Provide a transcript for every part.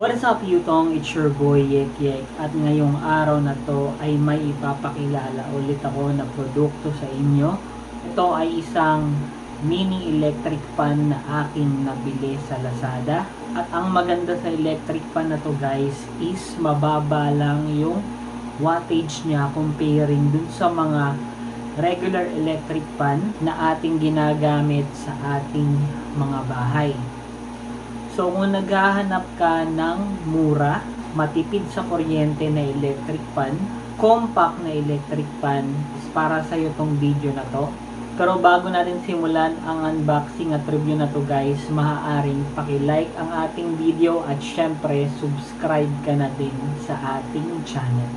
What is up Yutong? It's your boy Yek Yek at ngayong araw na to ay may ipapakilala ulit ako na produkto sa inyo. Ito ay isang mini electric fan na aking nabili sa Lazada. At ang maganda sa electric fan na to guys is mababa lang yung wattage niya comparing dun sa mga regular electric fan na ating ginagamit sa ating mga bahay. So kung naghahanap ka ng mura, matipid sa kuryente na electric fan, compact na electric fan, para sa iyo tong video na to. Pero bago natin simulan ang unboxing at review na to guys, maaaring paki-like ang ating video at syempre subscribe ka na din sa ating channel.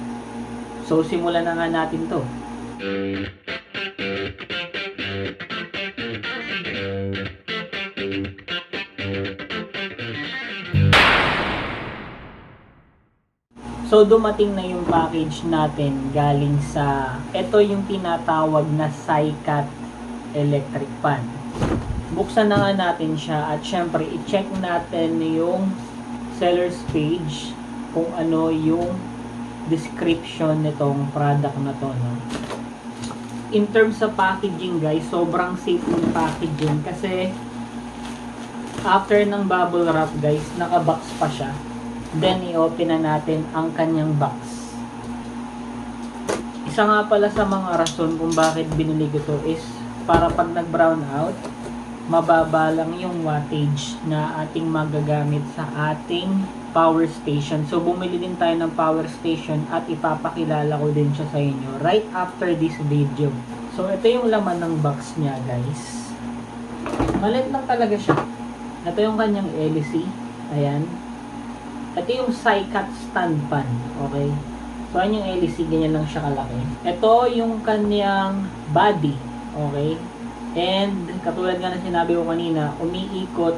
So simulan na nga natin to. So dumating na yung package natin galing sa ito yung tinatawag na Cycat electric fan. Buksan na nga natin siya at syempre i-check natin yung seller's page kung ano yung description nitong product na to no. In terms sa packaging guys, sobrang safe yung packaging kasi after ng bubble wrap guys, naka-box pa siya. Then, i-open na natin ang kanyang box. Isa nga pala sa mga rason kung bakit binili ko to is para pag nag-brown out, mababa lang yung wattage na ating magagamit sa ating power station. So, bumili din tayo ng power station at ipapakilala ko din siya sa inyo right after this video. So, ito yung laman ng box niya, guys. Malit lang talaga siya. Ito yung kanyang LC. Ayan. Ito yung Cycat stand fan. Okay? So, ayan yung LC. Ganyan lang siya kalaki. Ito yung kanyang body. Okay? And, katulad nga na sinabi ko kanina, umiikot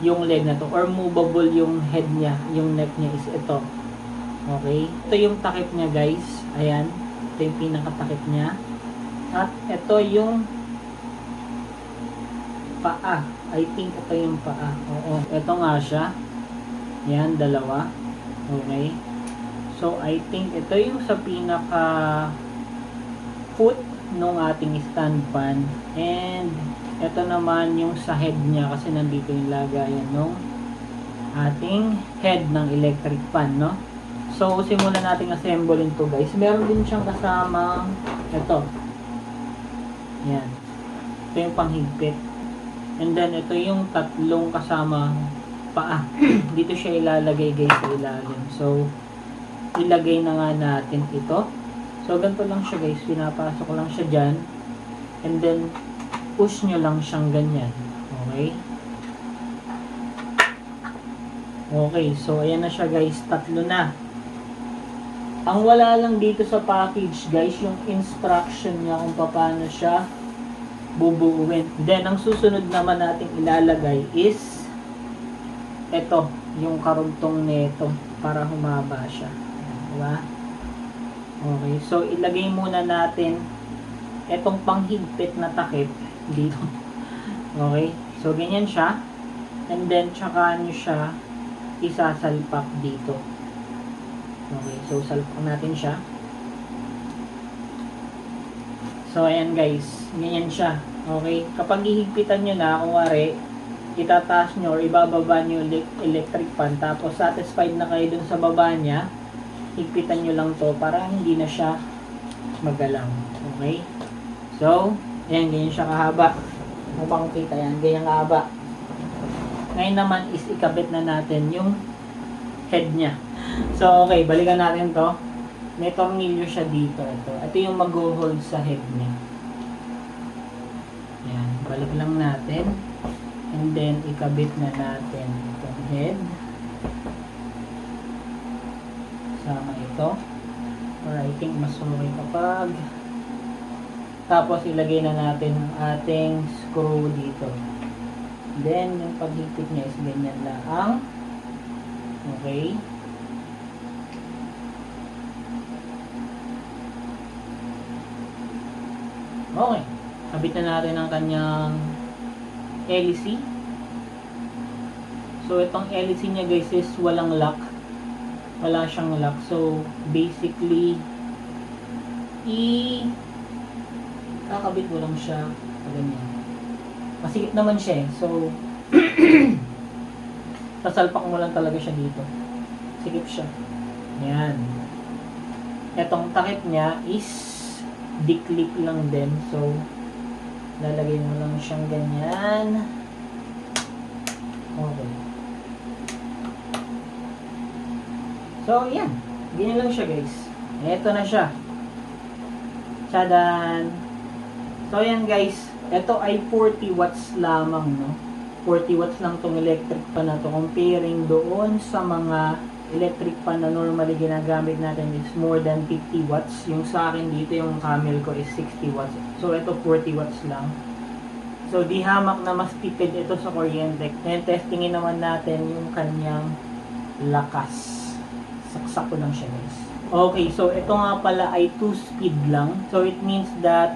yung leg na to. Or movable yung head niya. Yung neck niya is ito. Okay? Ito yung takip niya, guys. Ayan. Ito yung pinakatakip niya. At ito yung paa. I think ito yung paa. Oo. Ito nga siya. Yan, dalawa. Okay. So, I think ito yung sa pinaka foot nung ating stand fan. And, ito naman yung sa head niya kasi nandito yung lagayan nung ating head ng electric fan, no? So, simulan natin assemble to guys. Meron din siyang kasamang ito. Yan. Ito yung panghigpit. And then, ito yung tatlong kasama paa. Dito siya ilalagay guys sa ilalim. So, ilagay na nga natin ito. So, ganito lang siya guys. Pinapasok lang siya dyan. And then, push nyo lang siyang ganyan. Okay? Okay. So, ayan na siya guys. Tatlo na. Ang wala lang dito sa package guys, yung instruction niya kung paano siya bubuuin. Then, ang susunod naman natin ilalagay is ito, yung karuntong nito para humaba siya. Diba? Okay, so ilagay muna natin itong panghigpit na takip dito. Okay, so ganyan siya. And then, tsaka nyo siya isasalpak dito. Okay, so salpak natin siya. So, ayan guys. Ganyan siya. Okay? Kapag ihigpitan nyo na, kung wari, itataas nyo or ibababa nyo electric fan, tapos satisfied na kayo dun sa baba niya, higpitan nyo lang to para hindi na siya magalaw. Okay? So, ayan, ganyan siya kahaba. Kung makikita yan, ganyan kahaba. Ngayon naman is ikabit na natin yung head niya. So, okay, balikan natin to. May tornilyo siya dito. Ito, ito yung mag-hold sa head niya. Ayan, balik lang natin. And then, ikabit na natin itong head. Sama ito. Or I think mas okay kapag tapos ilagay na natin ang ating screw dito. Then, yung paghigpit niya is ganyan lang. Okay. Okay. Kabit na natin ang kanyang LC. So, itong LC niya guys is walang lock. Wala siyang lock. So, basically, i kakabit mo lang siya ganyan. Masikip naman siya eh. So, sasalpak mo lang talaga siya dito. Sikip siya. Yan. Etong takip niya is diklik lang din. So, lalagay mo lang siyang ganyan. Okay. So, yan. Ganyan lang siya, guys. Ito na siya. Tchadan! So, yan, guys. Ito ay 40 watts lamang, no? 40 watts lang tong electric pan na to. Comparing doon sa mga electric pan na normally ginagamit natin is more than 50 watts. Yung sa akin dito, yung camel ko is 60 watts. So, ito 40 watts lang. So, di hamak na mas tipid ito sa kuryente. And testingin naman natin yung kanyang lakas. Saksak ko lang siya guys. Okay, so ito nga pala ay 2 speed lang. So, it means that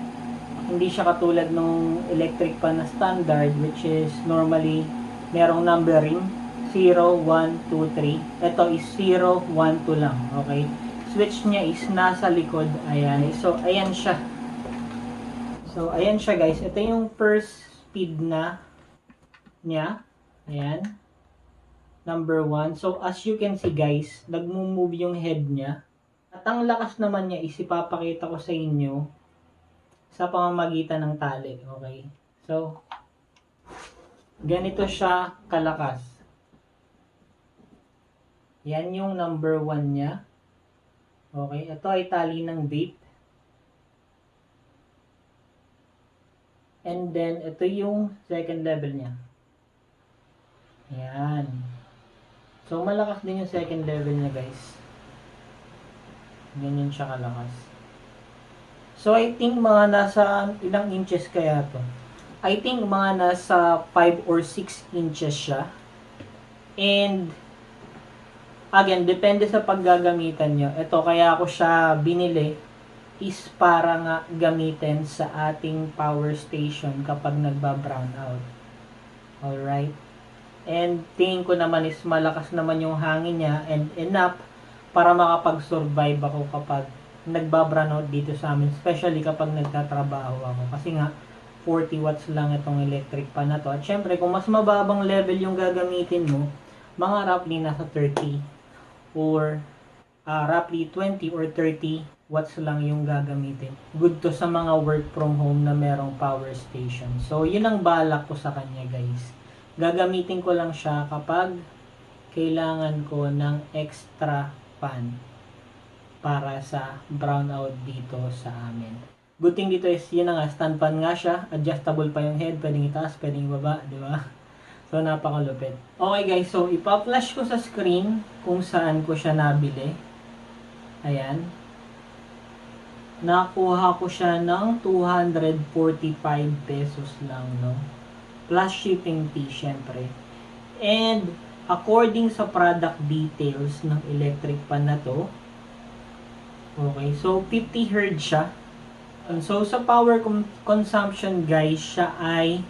hindi siya katulad ng electric pan na standard which is normally merong numbering 0, 1, 2, 3. Ito is 0, 1, 2 lang. Okay? Switch niya is nasa likod. Ayan. So, ayan siya. So, ayan siya guys. Ito yung first speed na niya. Ayan. Number 1. So, as you can see guys, nagmo-move yung head niya. At ang lakas naman niya is ipapakita ko sa inyo sa pamamagitan ng tali. Okay? So, ganito siya kalakas. Yan yung number 1 niya. Okay? Ito ay tali ng vape. And then, ito yung second level niya. Yan. So, malakas din yung second level niya, guys. Ganyan siya kalakas. So, I think mga nasa ilang inches kaya to? I think mga nasa 5 or 6 inches siya. And, again, depende sa paggagamitan nyo. Ito, kaya ako siya binili is para nga gamitin sa ating power station kapag nagba-brown out. Alright? And tingin ko naman is malakas naman yung hangin niya and enough para makapag-survive ako kapag nagba-brown out dito sa amin. Especially kapag nagtatrabaho ako. Kasi nga, 40 watts lang itong electric pan na to. At syempre, kung mas mababang level yung gagamitin mo, mga roughly nasa 30 or uh, roughly 20 or 30 watts lang yung gagamitin. Good to sa mga work from home na merong power station. So, yun ang balak ko sa kanya guys. Gagamitin ko lang siya kapag kailangan ko ng extra pan para sa brownout dito sa amin. Good thing dito is, yun na nga, stand pan nga siya. Adjustable pa yung head. Pwedeng itaas, pwedeng ibaba, di ba? So, napakalupit. Okay guys, so ipa-flash ko sa screen kung saan ko siya nabili. Ayan. Nakuha ko siya ng 245 pesos lang, no? Plus shipping fee, syempre. And, according sa product details ng electric pan na to, okay, so 50 Hz siya. And so, sa power consumption, guys, siya ay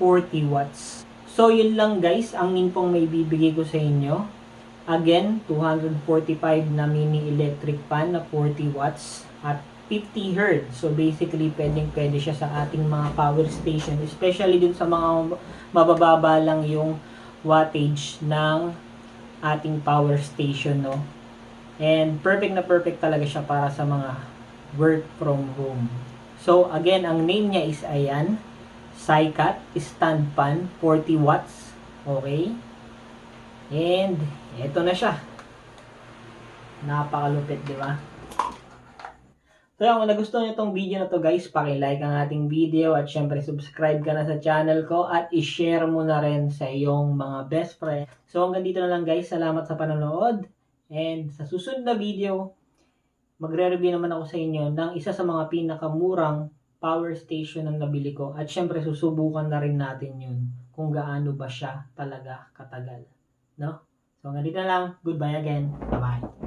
40 watts. So, yun lang guys, ang nimpong may bibigay ko sa inyo. Again, 245 na mini electric pan na 40 watts at 50 Hz. So, basically, pwedeng pwede siya sa ating mga power station. Especially dun sa mga mabababa lang yung wattage ng ating power station, no? And perfect na perfect talaga siya para sa mga work from home. So, again, ang name niya is ayan. Cycat stand pan 40 watts. Okay? And ito na siya. Napakalupit, di ba? So yan, kung nagustuhan niyo itong video na to guys, paki-like ang ating video at syempre subscribe ka na sa channel ko at i-share mo na rin sa iyong mga best friend. So hanggang dito na lang guys, salamat sa panonood and sa susunod na video, magre-review naman ako sa inyo ng isa sa mga pinakamurang power station ang nabili ko. At syempre, susubukan na rin natin yun kung gaano ba siya talaga katagal. No? So, hanggang dito na lang. Goodbye again. Bye-bye.